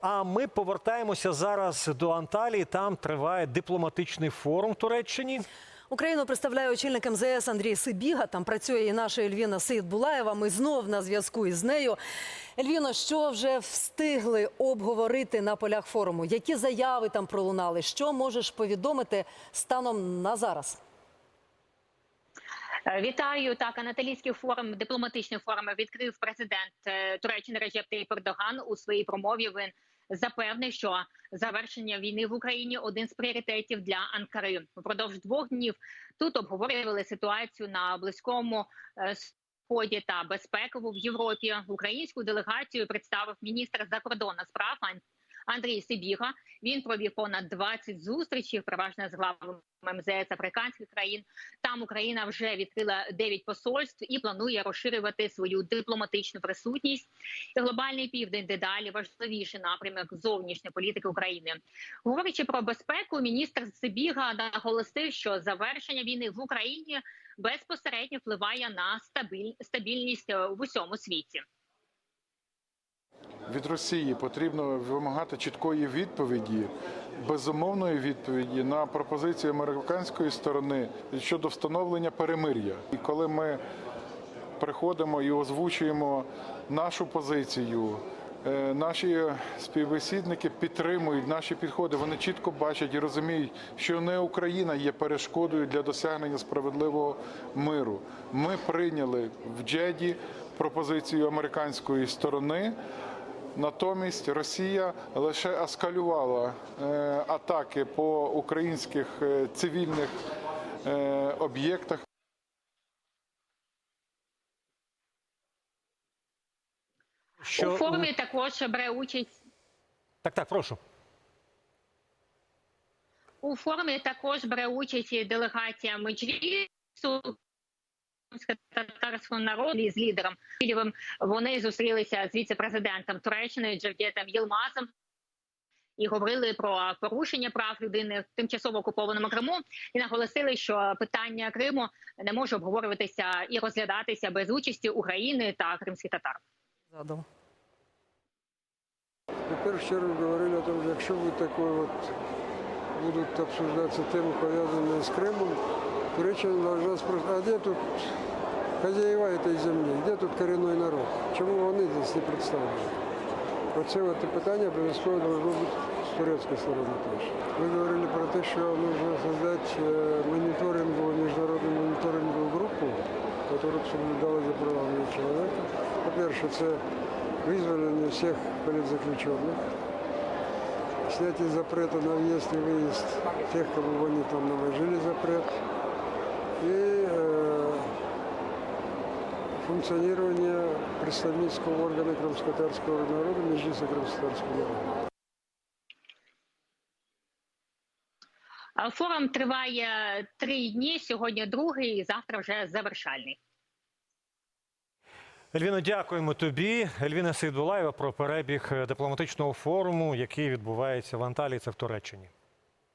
А ми повертаємося зараз до Анталії. Там триває дипломатичний форум Туреччині. Україну представляє очільник МЗС Андрій Сибіга. Там працює і наша Ельвіна Сейдбулаєва. Ми знов на зв'язку із нею. Ельвіно, що вже встигли обговорити на полях форуму? Які заяви там пролунали? Що можеш повідомити станом на зараз? Е, Вітаю так. Анатолійський форум, дипломатичний форум відкрив президент е, Туреччини Реджеп Таyyip Ердоган у своїй промові. Він запевнив, що завершення війни в Україні один з пріоритетів для Анкари. Впродовж двох днів тут обговорювали ситуацію на близькому е, сході та безпекову в Європі. Українську делегацію представив міністр закордонних справ Андрій Сибіга. Він провів понад 20 зустрічей, переважно з главами МЗС африканських країн. Там Україна вже відкрила 9 посольств і планує розширювати свою дипломатичну присутність. І глобальний південь дедалі важливіший напрямок зовнішньої політики України. Говорячи про безпеку, міністр Сибіга наголосив, що завершення війни в Україні безпосередньо впливає на стабіль... стабільність е, в усьому світі. Від Росії потрібно вимагати чіткої відповіді, безумовної відповіді на пропозицію американської сторони щодо встановлення перемир'я. І коли ми приходимо і озвучуємо нашу позицію, е, наші співбесідники підтримують наші підходи. Вони чітко бачать і розуміють, що не Україна є перешкодою для досягнення справедливого миру. Ми прийняли в Джеді пропозицію американської сторони. Натомість Росія лише ескалювала е, атаки по українських е, цивільних е, об'єктах. Що У форумі також бере участь так, так, прошу. У форумі також бере участь і делегація Меджлісу татарського народу з лідером Києвим. Вони зустрілися з віце-президентом Туреччини Джавдєтом Єлмазом і говорили про порушення прав людини в тимчасово окупованому Криму і наголосили, що питання Криму не може обговорюватися і розглядатися без участі України та кримських татар. Задав. В першу чергу говорили о том, что якщо вот такой вот будут обсуждаться темы, повязанные с Крымом, Туреччина должна спросить, а где тут хозяева этой земли, где тут коренной народ? Чому вони здесь не представлені? Оце от питання обов'язково должно бути з турецької сторони теж. Ви говорили про те, що нужно создать е, моніторингову, міжнародну моніторингову групу, яка б соблюдала за правами чоловіка. По-перше, це визволення всіх політзаключених, снятие запрета на въезд и выезд тех, кому они там наложили запрет, и э, функционирование представительского органа крымско-татарского народа, Межлиса крымско-татарского народа. А Форум триває три дні. Сьогодні другий, і завтра вже завершальний. Ельвіно, дякуємо тобі. Ельвіна Сейдулаєва про перебіг дипломатичного форуму, який відбувається в Анталії, це в Туреччині.